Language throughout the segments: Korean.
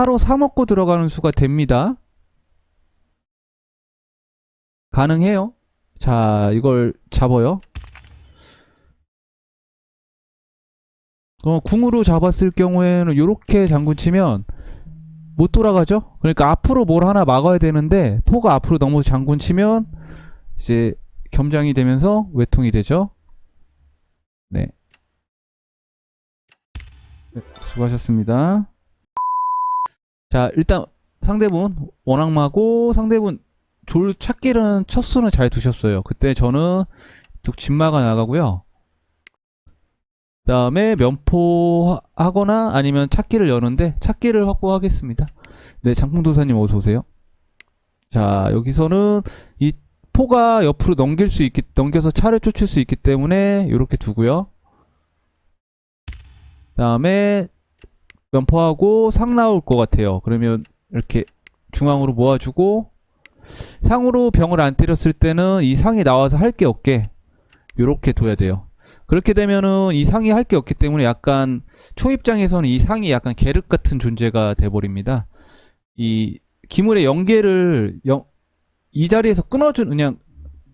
차로 사 먹고 들어가는 수가 됩니다. 가능해요. 자, 이걸 잡아요. 어, 궁으로 잡았을 경우에는 이렇게 장군 치면 못 돌아가죠? 그러니까 앞으로 뭘 하나 막아야 되는데 포가 앞으로 넘어서 장군 치면 이제 겸장이 되면서 외통이 되죠. 네. 네, 수고하셨습니다. 자, 일단 상대분 원악마고 상대분 졸 찾기는 첫 수는 잘 두셨어요. 그때 저는 또 진마가 나가고요. 그 다음에 면포하거나 아니면 찾기를 여는데 찾기를 확보하겠습니다. 네, 장풍도사님 어서 오세요. 자, 여기서는 이 포가 옆으로 넘길 수 있기 넘겨서 차를 쫓을 수 있기 때문에 이렇게 두고요. 그 다음에 면포하고 상 나올 것 같아요. 그러면 이렇게 중앙으로 모아주고 상으로 병을 안 때렸을 때는 이 상이 나와서 할 게 없게 이렇게 둬야 돼요. 그렇게 되면은 이 상이 할 게 없기 때문에 약간 초 입장에서는 이 상이 약간 계륵 같은 존재가 돼버립니다. 이 기물의 연계를 영- 이 자리에서 끊어준 그냥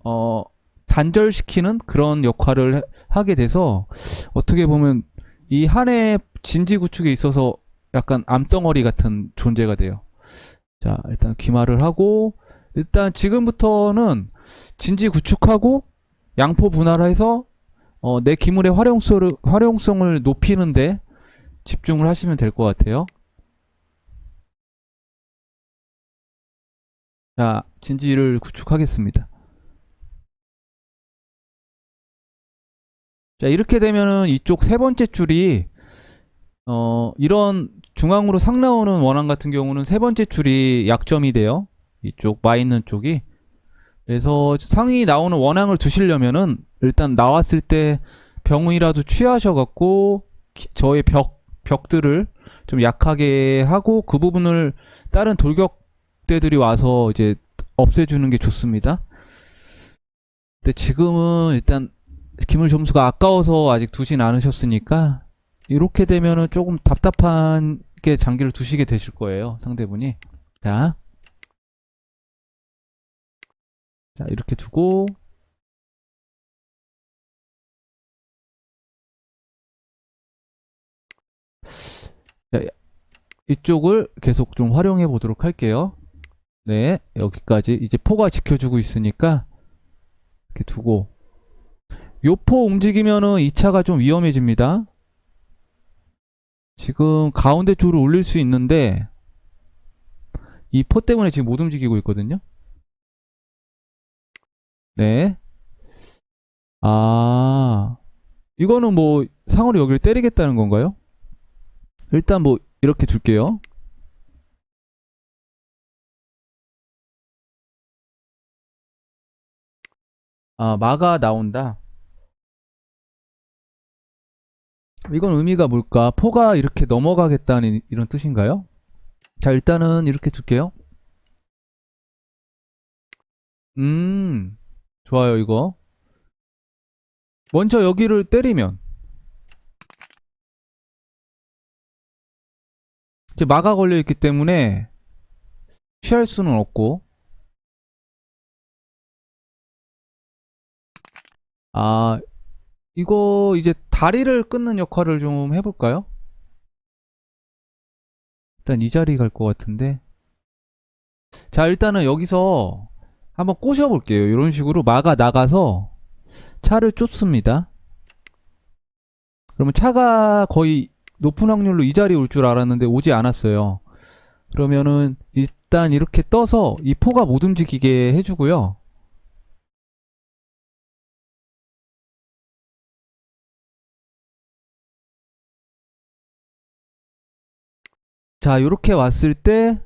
어 단절시키는 그런 역할을 하- 하게 돼서 어떻게 보면 이 한 해 진지 구축에 있어서 약간 암덩어리 같은 존재가 돼요. 자 일단 귀마를 하고 일단 지금부터는 진지 구축하고 양포 분할해서 어, 내 기물의 활용성을, 활용성을 높이는데 집중을 하시면 될 것 같아요. 자, 진지를 구축하겠습니다. 자, 이렇게 되면은 이쪽 세 번째 줄이, 어, 이런 중앙으로 상 나오는 원앙 같은 경우는 세 번째 줄이 약점이 돼요. 이쪽 마 있는 쪽이. 그래서 상이 나오는 원앙을 두시려면은 일단 나왔을 때 병이라도 취하셔갖고 기- 저의 벽 벽들을 좀 약하게 하고 그 부분을 다른 돌격대들이 와서 이제 없애주는 게 좋습니다. 근데 지금은 일단 기물 점수가 아까워서 아직 두진 않으셨으니까 이렇게 되면은 조금 답답한 게 장기를 두시게 되실 거예요 상대분이. 자, 자 이렇게 두고 이쪽을 계속 좀 활용해 보도록 할게요. 네, 여기까지 이제 포가 지켜주고 있으니까 이렇게 두고 요포 움직이면은 2차가 좀 위험해집니다. 지금 가운데 줄을 올릴 수 있는데 이 포 때문에 지금 못 움직이고 있거든요. 네. 아, 이거는 뭐 상으로 여기를 때리겠다는 건가요? 일단 뭐 이렇게 둘게요. 아, 마가 나온다. 이건 의미가 뭘까? 포가 이렇게 넘어가겠다는 이런 뜻인가요? 자, 일단은 이렇게 둘게요. 음, 좋아요, 이거. 먼저 여기를 때리면 이제 마가 걸려 있기 때문에 취할 수는 없고 아 이거 이제 다리를 끊는 역할을 좀 해볼까요? 일단 이 자리 갈 것 같은데 자 일단은 여기서 한번 꼬셔 볼게요 이런 식으로 마가 나가서 차를 쫓습니다 그러면 차가 거의 높은 확률로 이 자리에 올줄 알았는데 오지 않았어요. 그러면은 일단 이렇게 떠서 이 포가 못 움직이게 해주고요. 자, 이렇게 왔을 때,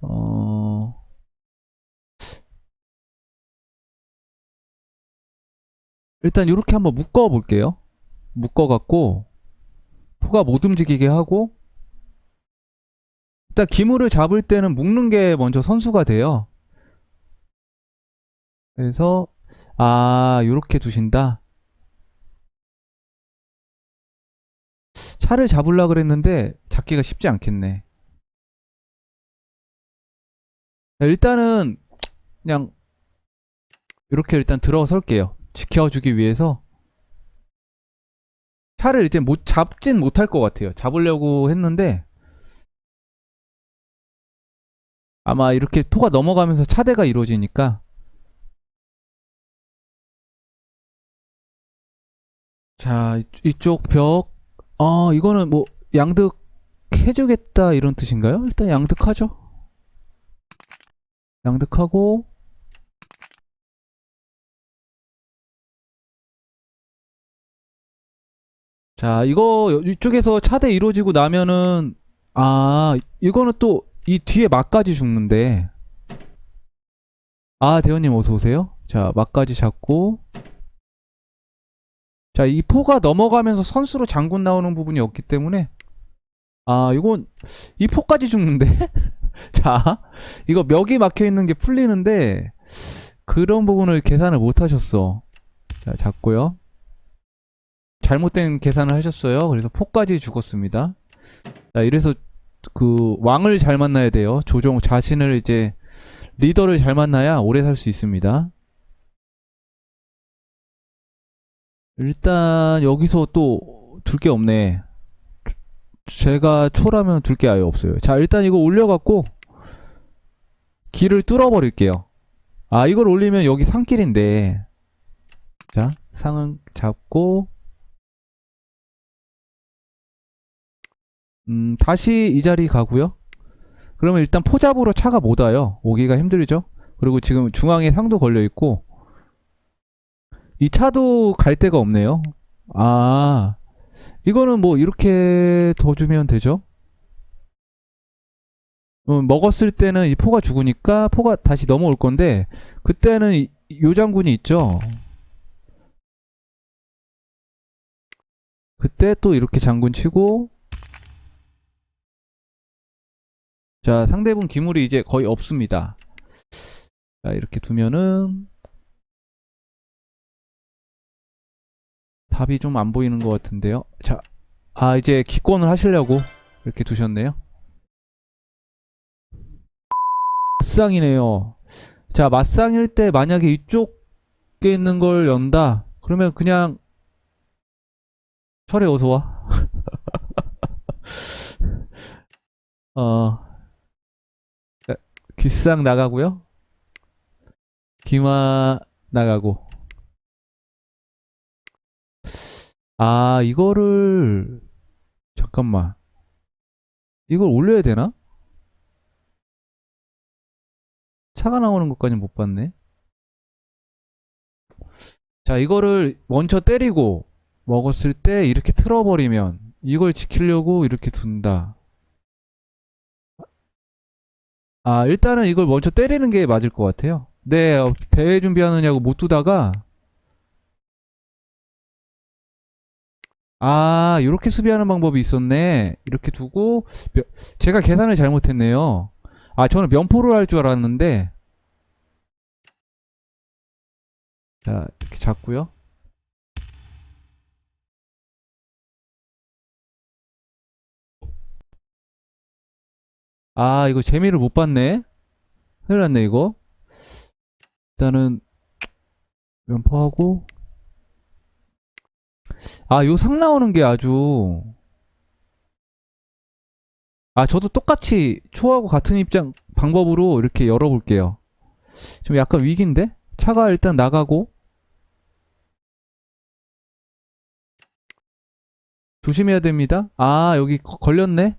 어, 일단 이렇게 한번 묶어 볼게요. 묶어 갖고, 포가 못 움직이게 하고 일단 기물을 잡을 때는 묶는 게 먼저 선수가 돼요. 그래서 아 요렇게 두신다. 차를 잡으려 그랬는데 잡기가 쉽지 않겠네. 자, 일단은 그냥 이렇게 일단 들어설게요. 지켜주기 위해서 차를 이제 못 잡진 못할 것 같아요. 잡으려고 했는데 아마 이렇게 포가 넘어가면서 차대가 이루어지니까 자 이- 이쪽 벽 어, 이거는 뭐 양득 해주겠다 이런 뜻인가요? 일단 양득하죠. 양득하고 자 이거 이쪽에서 차대 이루어지고 나면은 아 이거는 또 이 뒤에 막까지 죽는데 아 대원님 어서 오세요. 자 막까지 잡고 자 이 포가 넘어가면서 선수로 장군 나오는 부분이 없기 때문에 아 이건 이 포까지 죽는데 자 이거 멱이 막혀 있는 게 풀리는데 그런 부분을 계산을 못 하셨어. 자 잡고요. 잘못된 계산을 하셨어요. 그래서 포까지 죽었습니다. 자, 이래서 그 왕을 잘 만나야 돼요. 조종 자신을 이제 리더를 잘 만나야 오래 살 수 있습니다. 일단 여기서 또 둘 게 없네. 제가 초라면 둘 게 아예 없어요. 자, 일단 이거 올려갖고 길을 뚫어버릴게요. 아, 이걸 올리면 여기 산길인데. 자, 상은 잡고 음, 다시 이 자리 가고요. 그러면 일단 포잡으로 차가 못 와요. 오기가 힘들죠. 그리고 지금 중앙에 상도 걸려 있고 이 차도 갈 데가 없네요. 아, 이거는 뭐 이렇게 더 주면 되죠. 음, 먹었을 때는 이 포가 죽으니까 포가 다시 넘어올 건데 그때는 이, 요 장군이 있죠. 그때 또 이렇게 장군 치고 자, 상대분 기물이 이제 거의 없습니다. 자, 이렇게 두면은 답이 좀 안 보이는 것 같은데요. 자, 아, 이제 기권을 하시려고 이렇게 두셨네요. 맞상이네요. 자, 맞상일 때 만약에 이쪽에 있는 걸 연다. 그러면 그냥 철에 어서 와. 어, 기상 나가고요. 기마 나가고. 아, 이거를 잠깐만. 이걸 올려야 되나? 차가 나오는 것까지 못 봤네. 자, 이거를 먼저 때리고 먹었을 때 이렇게 틀어버리면 이걸 지키려고 이렇게 둔다. 아, 일단은 이걸 먼저 때리는 게 맞을 것 같아요. 네, 어, 대회 준비하느냐고 못 두다가, 아, 이렇게 수비하는 방법이 있었네. 이렇게 두고, 며- 제가 계산을 잘못했네요. 아, 저는 면포를 할 줄 알았는데, 자, 이렇게 잡고요. 아, 이거 재미를 못 봤네. 큰일 났네, 이거. 일단은, 면포하고. 아, 요 상 나오는 게 아주. 아, 저도 똑같이 초하고 같은 입장, 방법으로 이렇게 열어볼게요. 좀 약간 위기인데? 차가 일단 나가고. 조심해야 됩니다. 아, 여기 거- 걸렸네?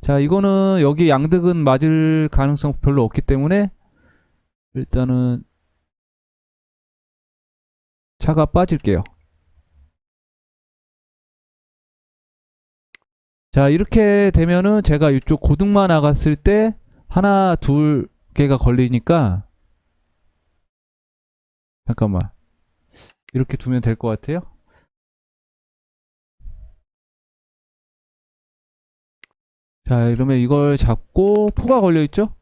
자, 이거는 여기 양득은 맞을 가능성 별로 없기 때문에 일단은 차가 빠질게요. 자, 이렇게 되면은 제가 이쪽 고등만 나갔을 때 하나, 둘 개가 걸리니까 잠깐만. 이렇게 두면 될 것 같아요. 자, 이러면 이걸 잡고 포가 걸려 있죠?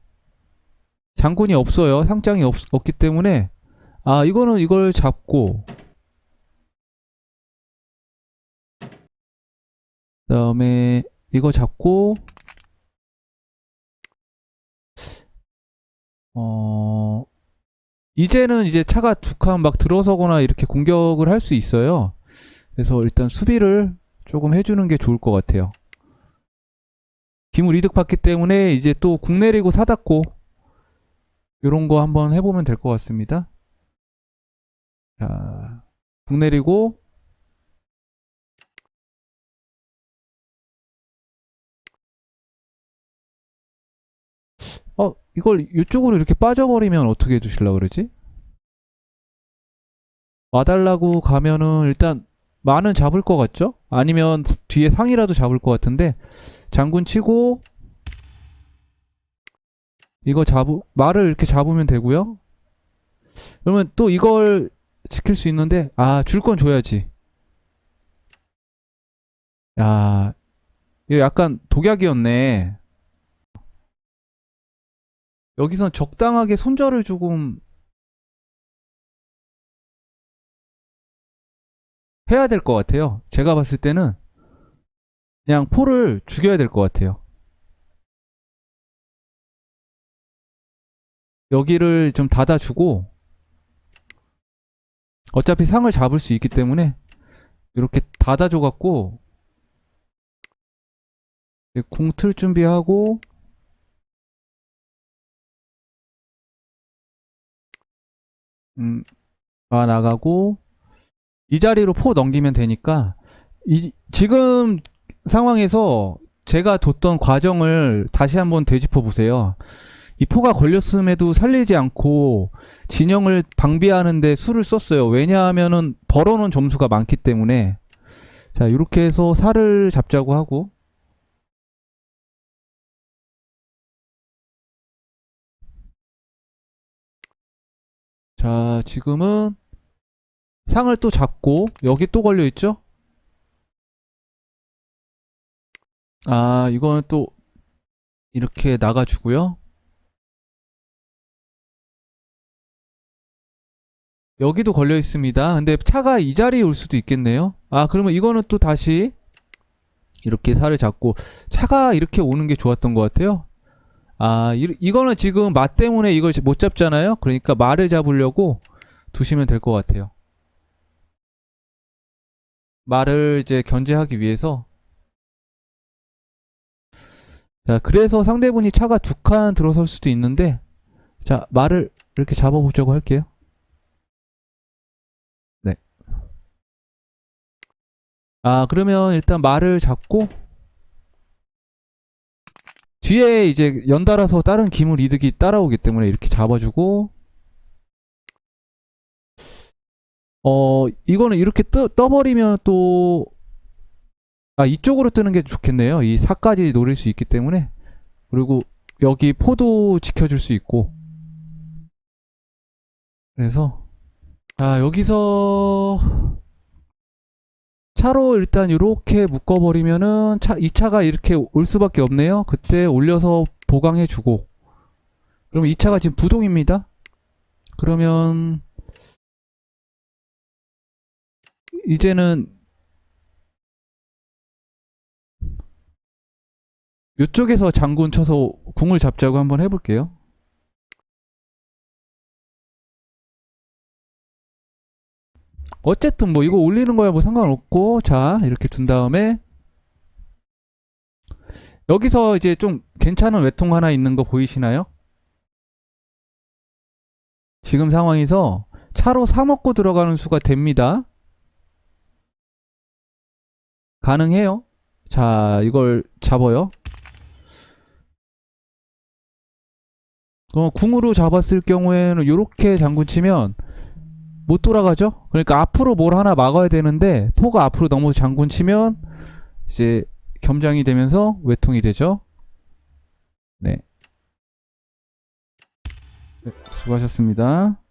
장군이 없어요. 상장이 없, 없기 때문에 아, 이거는 이걸 잡고 그 다음에 이거 잡고 어, 이제는 이제 차가 두 칸 막 들어서거나 이렇게 공격을 할 수 있어요. 그래서 일단 수비를 조금 해주는 게 좋을 것 같아요. 기물 이득 받기 때문에 이제 또궁 내리고 사닫고 이런 거 한번 해보면 될 것 같습니다. 자, 궁 내리고 어, 이걸 이쪽으로 이렇게 빠져버리면 어떻게 해두실라 그러지? 와달라고 가면은 일단 마는 잡을 것 같죠? 아니면 뒤에 상이라도 잡을 것 같은데 장군 치고 이거 잡으 말을 이렇게 잡으면 되고요. 그러면 또 이걸 지킬 수 있는데 아 줄 건 줘야지. 야 이거 약간 독약이었네. 여기선 적당하게 손절을 조금 해야 될 것 같아요. 제가 봤을 때는 그냥 포를 죽여야 될 것 같아요. 여기를 좀 닫아주고 어차피 상을 잡을 수 있기 때문에 이렇게 닫아줘 갖고 공 틀 준비하고 음, 아 나가고 이 자리로 포 넘기면 되니까 이, 지금 상황에서 제가 뒀던 과정을 다시 한번 되짚어 보세요. 이 포가 걸렸음에도 살리지 않고 진영을 방비하는데 수를 썼어요. 왜냐하면은 벌어놓은 점수가 많기 때문에 자 이렇게 해서 살을 잡자고 하고 자 지금은 상을 또 잡고 여기 또 걸려 있죠? 아 이거는 또 이렇게 나가주고요. 여기도 걸려 있습니다. 근데 차가 이 자리에 올 수도 있겠네요. 아 그러면 이거는 또 다시 이렇게 살을 잡고 차가 이렇게 오는 게 좋았던 것 같아요. 아 이, 이거는 지금 마 때문에 이걸 못 잡잖아요. 그러니까 말을 잡으려고 두시면 될 것 같아요. 말을 이제 견제하기 위해서 자 그래서 상대분이 차가 두 칸 들어설 수도 있는데 자 말을 이렇게 잡아보자고 할게요 네. 아 그러면 일단 말을 잡고 뒤에 이제 연달아서 다른 기물 이득이 따라오기 때문에 이렇게 잡아주고 어, 이거는 이렇게 떠, 떠버리면 또, 아, 이쪽으로 뜨는 게 좋겠네요. 이 사까지 노릴 수 있기 때문에. 그리고 여기 포도 지켜줄 수 있고. 그래서, 아, 여기서, 차로 일단 이렇게 묶어버리면은, 차, 이 차가 이렇게 올 수밖에 없네요. 그때 올려서 보강해주고. 그러면 이 차가 지금 부동입니다. 그러면, 이제는 이쪽에서 장군 쳐서 궁을 잡자고 한번 해볼게요. 어쨌든 뭐 이거 올리는 거야 뭐 상관없고 자 이렇게 둔 다음에 여기서 이제 좀 괜찮은 외통 하나 있는 거 보이시나요? 지금 상황에서 차로 사 먹고 들어가는 수가 됩니다. 가능해요. 자, 이걸 잡아요. 어, 궁으로 잡았을 경우에는 이렇게 장군 치면 못 돌아가죠? 그러니까 앞으로 뭘 하나 막아야 되는데 포가 앞으로 넘어서 장군 치면 이제 겸장이 되면서 외통이 되죠. 네. 네 수고하셨습니다.